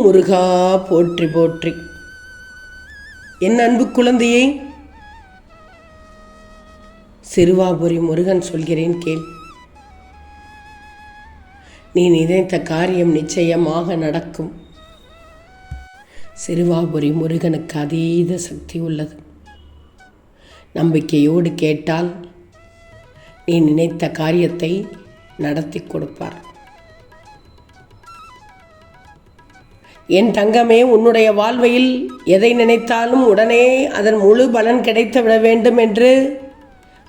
முருகா போற்றி போற்றி. என் அன்பு குழந்தையே சிறுவாபுரி முருகன் சொல்கிறேன் கேள். நீ நினைத்த காரியம் நிச்சயமாக நடக்கும். சிறுவாபுரி முருகனுக்கு அதீத சக்தி உள்ளது. நம்பிக்கையோடு கேட்டால் நீ நினைத்த காரியத்தை நடத்தி கொடுப்பார். என் தங்கமே உன்னுடைய வாழ்வையில் எதை நினைத்தாலும் உடனே அதன் முழு பலன் கிடைத்து விட வேண்டும் என்று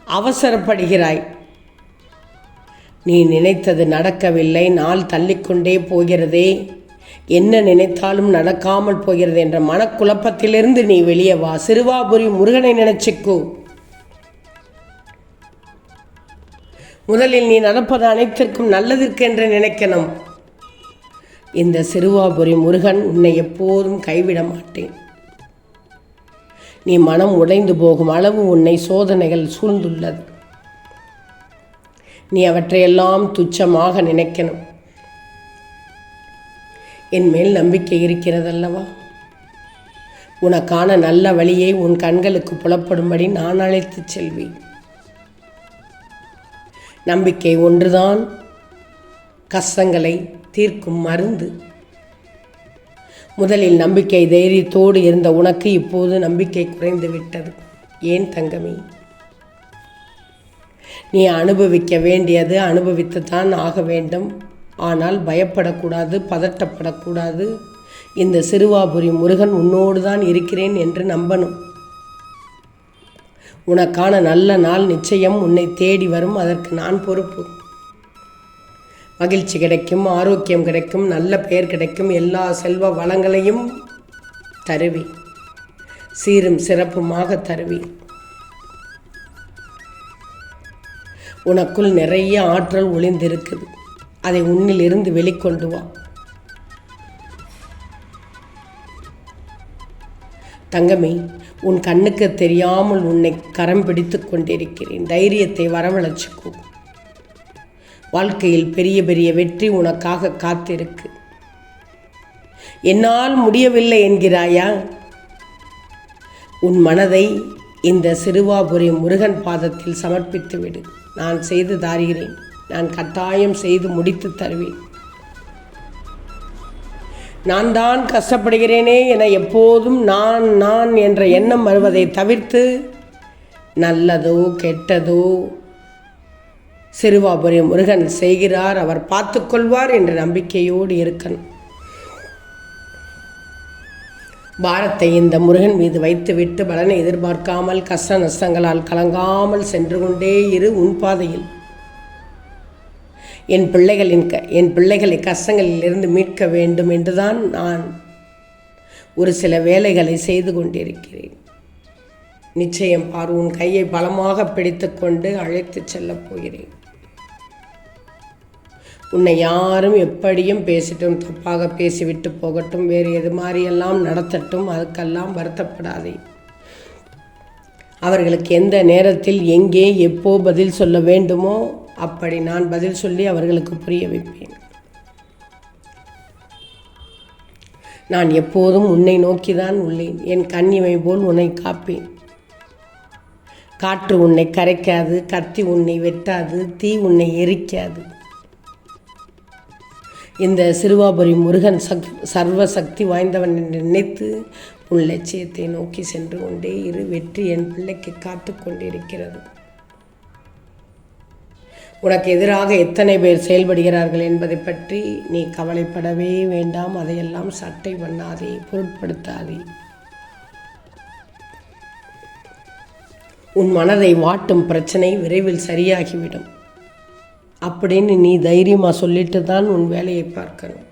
அவசரப்படுகிறாய். நீ நினைத்தது நடக்கவில்லை நாள் தள்ளிக்கொண்டே போகிறதே. என்ன நினைத்தாலும் நடக்காமல் போகிறது என்ற மனக்குழப்பத்திலிருந்து நீ வெளியே வா. சிறுவாபுரி முருகனை நினைச்சுக்கோ. முதலில் நீ நடப்பது அனைத்திற்கும் நல்லதற்கு என்று நினைக்கணும். இந்த சிறுவாபுரி முருகன் உன்னை எப்போதும் கைவிட மாட்டேன். நீ மனம் உடைந்து போகும் அளவு உன்னை சோதனைகள் சூழ்ந்துள்ளது. நீ அவற்றையெல்லாம் துச்சமாக நினைக்கணும். என் மேல் நம்பிக்கை இருக்கிறதல்லவா? உனக்கான நல்ல வழியை உன் கண்களுக்கு புலப்படும்படி நான் அழைத்துச் செல்வேன். நம்பிக்கை ஒன்றுதான் கஷ்டங்களை தீர்க்கும் மருந்து. முதலில் நம்பிக்கை தைரியத்தோடு இருந்த உனக்கு இப்போது நம்பிக்கை குறைந்து விட்டது. ஏன் தங்கமே? நீ அனுபவிக்க வேண்டியது அனுபவித்துத்தான் ஆக வேண்டும். ஆனால் பயப்படக்கூடாது பதட்டப்படக்கூடாது. இந்த சிறுவாபுரி முருகன் உன்னோடு தான் இருக்கிறேன் என்று நம்பணும். உனக்கான நல்ல நாள் நிச்சயம் உன்னை தேடி வரும். அதற்கு நான் பொறுப்பு. மகிழ்ச்சி கிடைக்கும் ஆரோக்கியம் கிடைக்கும் நல்ல பெயர் கிடைக்கும் எல்லா செல்வ வளங்களையும் தருவி. சீரும் சிறப்புமாக தருவி. உனக்குள் நிறைய ஆற்றல் ஒளிந்திருக்குது. அதை உன்னில் இருந்து வெளிக்கொண்டு வா. தங்கமே உன் கண்ணுக்கு தெரியாமல் உன்னை கரம் பிடித்து கொண்டிருக்கிறேன். தைரியத்தை வரவழைச்சிக்கோ. வாழ்க்கையில் பெரிய பெரிய வெற்றி உனக்காக காத்திருக்கு. என்னால் முடியவில்லை என்கிறாயா? உன் மனதை இந்த சிறுவாபுரி முருகன் பாதத்தில் சமர்ப்பித்து விடு. நான் செய்து தாருகிறேன். நான் கட்டாயம் செய்து முடித்து தருவேன். நான் தான் கஷ்டப்படுகிறேனே என எப்போதும் நான் நான் என்ற எண்ணம் வருவதை தவிர்த்து நல்லதோ கெட்டதோ சிறுவாபுரி முருகன் செய்கிறார் அவர் பார்த்துக்கொள்வார் என்ற நம்பிக்கையோடு இருக்கணும் பாரத்தை இந்த முருகன் மீது வைத்துவிட்டு பலனை எதிர்பார்க்காமல் கஷ்ட நஷ்டங்களால் கலங்காமல் சென்று கொண்டே இரு உன் பாதையில். என் பிள்ளைகளின் க என் பிள்ளைகளை கஷ்டங்களிலிருந்து மீட்க வேண்டும் என்றுதான் நான் ஒரு சில வேலைகளை செய்து கொண்டிருக்கிறேன். நிச்சயம் பார் உன் கையை பலமாக பிடித்துக்கொண்டு அழைத்து செல்லப் போகிறேன். உன்னை யாரும் எப்படியும் பேசிட்டும் தப்பாக பேசிவிட்டு போகட்டும் வேறு எது மாதிரியெல்லாம் நடத்தட்டும் அதுக்கெல்லாம் வருத்தப்படாதே. அவர்களுக்கு எந்த நேரத்தில் எங்கே எப்போ பதில் சொல்ல வேண்டுமோ அப்படி நான் பதில் சொல்லி அவர்களுக்கு புரிய வைப்பேன். நான் எப்போதும் உன்னை நோக்கிதான் உள்ளேன். என் கண்ணிமை போல் உன்னை காப்பேன். காற்று உன்னை கரைக்காது கத்தி உன்னை வெட்டாது தீ உன்னை எரிக்காது. இந்த சிறுவாபுரி முருகன் சக் சர்வ சக்தி வாய்ந்தவன் என்று நினைத்து உன் லட்சியத்தை நோக்கி சென்று கொண்டே இரு. வெற்றி என் பிள்ளைக்கு காத்து கொண்டிருக்கிறது. உனக்கு எதிராக எத்தனை பேர் செயல்படுகிறார்கள் என்பதை பற்றி நீ கவலைப்படவே வேண்டாம். அதையெல்லாம் சட்டை பண்ணாதே பொருட்படுத்தாதே. உன் மனதை வாட்டும் பிரச்சனை விரைவில் சரியாகிவிடும். அப்படின்னு நீ தைரியமாக சொல்லிட்டு தான் உன் வேலையை பார்க்கணும்.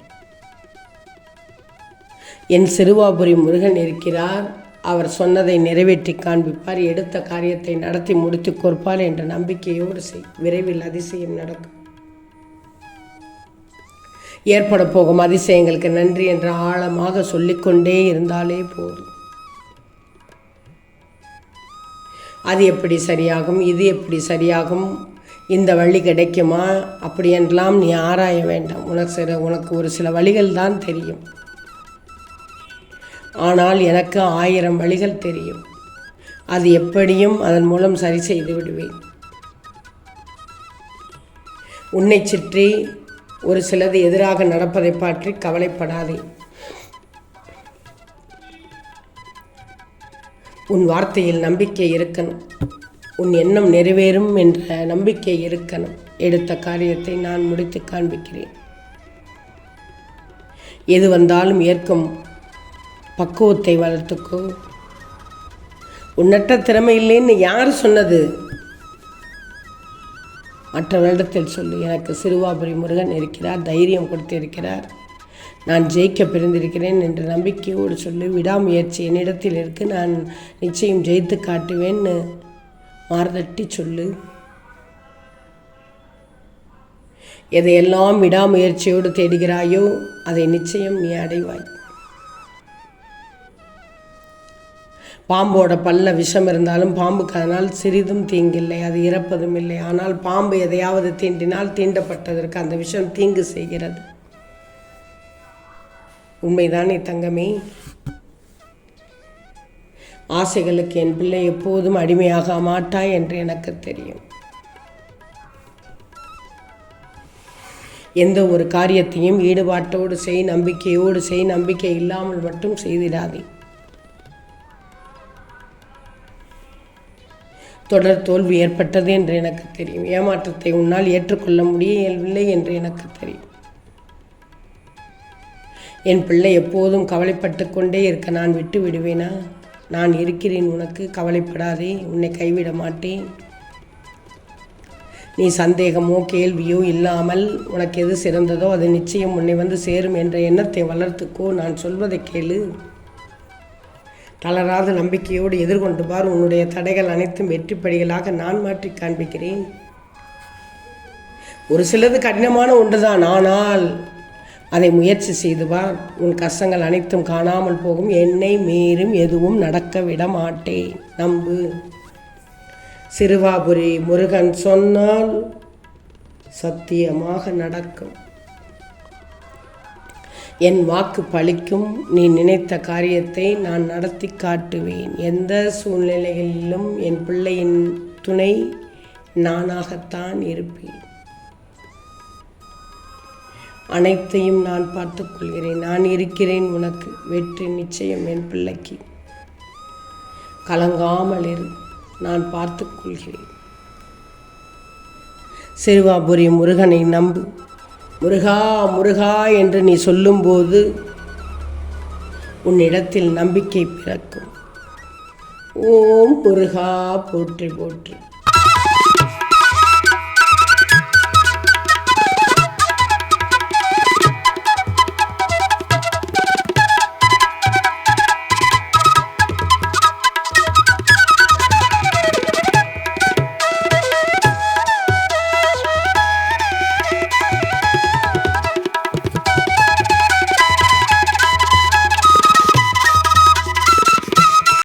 என் சிறுவாபுரி முருகன் இருக்கிறார். அவர் சொன்னதை நிறைவேற்றி காண்பிப்பார். எடுத்த காரியத்தை நடத்தி முடித்து கொடுப்பார் என்ற நம்பிக்கையோடு செய். விரைவில் அதிசயம் நடக்கும். ஏற்பட போகும் அதிசயங்களுக்கு நன்றி என்று ஆழமாக சொல்லிக்கொண்டே இருந்தாலே போதும். அது எப்படி சரியாகும்? இது எப்படி சரியாகும்? இந்த வழி கிடைக்குமா? அப்படியெல்லாம் நீ ஆராய வேண்டாம். உனக்கு சில உனக்கு ஒரு சில வழிகள் தான் தெரியும். ஆனால் எனக்கு ஆயிரம் வழிகள் தெரியும். அது எப்படியும் அதன் மூலம் சரி செய்து விடுவேன். உன்னை சுற்றி ஒரு சிலது எதிராக நடப்பதை பற்றி கவலைப்படாதே. உன் வார்த்தையில் நம்பிக்கை இருக்கணும். உன் எண்ணம் நிறைவேறும் என்ற நம்பிக்கை இருக்கணும். எடுத்த காரியத்தை நான் முடித்து காண்பிக்கிறேன். எது வந்தாலும் ஏற்கும் பக்குவத்தை வளர்த்துக்கோ. உன்னற்ற திறமை இல்லைன்னு யார் சொன்னது? மற்ற வருடத்தில் சொல்லு எனக்கு சிறுவாபுரி முருகன் இருக்கிறார் தைரியம் கொடுத்திருக்கிறார். நான் ஜெயிக்க பிறந்திருக்கிறேன் என்ற நம்பிக்கையோடு சொல்லி விடாமுயற்சி என்னிடத்தில் இருக்கு நான் நிச்சயம் ஜெயித்து காட்டுவேன்னு மார்தட்டி சொல்லு. எதையெல்லாம் விடாமுயற்சியோடு தேடுகிறாயோ அதை நிச்சயம் நீ அடைவாய். பாம்போட பல்ல விஷம் இருந்தாலும் பாம்புக்கு அதனால் சிறிதும் தீங்கில்லை அது இறப்பதும் இல்லை. ஆனால் பாம்பு எதையாவது தீண்டினால் தீண்டப்பட்டதற்கு அந்த விஷம் தீங்கு செய்கிறது. உண்மைதானே தங்கமே? ஆசைகளுக்கு என் பிள்ளை எப்போதும் அடிமையாக மாட்டாய் என்று எனக்கு தெரியும். எந்த ஒரு காரியத்தையும் ஈடுபாட்டோடு செய் நம்பிக்கையோடு செய் நம்பிக்கை இல்லாமல் மட்டும் செய்திடாதே. தொடர் தோல்வி ஏற்பட்டது என்று எனக்கு தெரியும். ஏமாற்றத்தை உன்னால் ஏற்றுக்கொள்ள முடியவில்லை என்று எனக்கு தெரியும். என் பிள்ளை எப்போதும் கவலைப்பட்டு கொண்டே இருக்க நான் விட்டு விடுவேனா? நான் இருக்கிறேன் உனக்கு கவலைப்படாதே உன்னை கைவிட மாட்டேன் நீ சந்தேகமோ கேள்வியோ இல்லாமல் உனக்கு எது சிறந்ததோ அது நிச்சயம் உன்னை வந்து சேரும் என்ற எண்ணத்தை வளர்த்துக்கோ நான் சொல்வதை கேளு. தளராத நம்பிக்கையோடு எதிர்கொண்டு பார் உன்னுடைய தடைகள் அனைத்தும் வெற்றிப்படிகளாக நான் மாற்றி காண்பிக்கிறேன். ஒரு சிலது கடினமான ஒன்றுதான் ஆனால் அதை முயற்சி செய்துவார் உன் கஷ்டங்கள் அனைத்தும் காணாமல் போகும். என்னை மீறும் எதுவும் நடக்க விட மாட்டேன். நம்பு. சிறுவாபுரி முருகன் சொன்னால் சத்தியமாக நடக்கும். என் வாக்கு பழிக்கும். நீ நினைத்த காரியத்தை நான் நடத்தி காட்டுவேன். எந்த சூழ்நிலைகளிலும் என் பிள்ளையின் துணை நானாகத்தான் இருப்பேன். அனைத்தையும் நான் பார்த்துக்கொள்கிறேன். நான் இருக்கிறேன் உனக்கு. வெற்றி நிச்சயம் என் பிள்ளைக்கு. கலங்காமல் இரு. நான் பார்த்துக்கொள்கிறேன். சிறுவாபுரி முருகனை நம்பு. முருகா முருகா என்று நீ சொல்லும்போது உன்னிடத்தில் நம்பிக்கை பிறக்கும். ஓம் முருகா போற்றி போற்றி.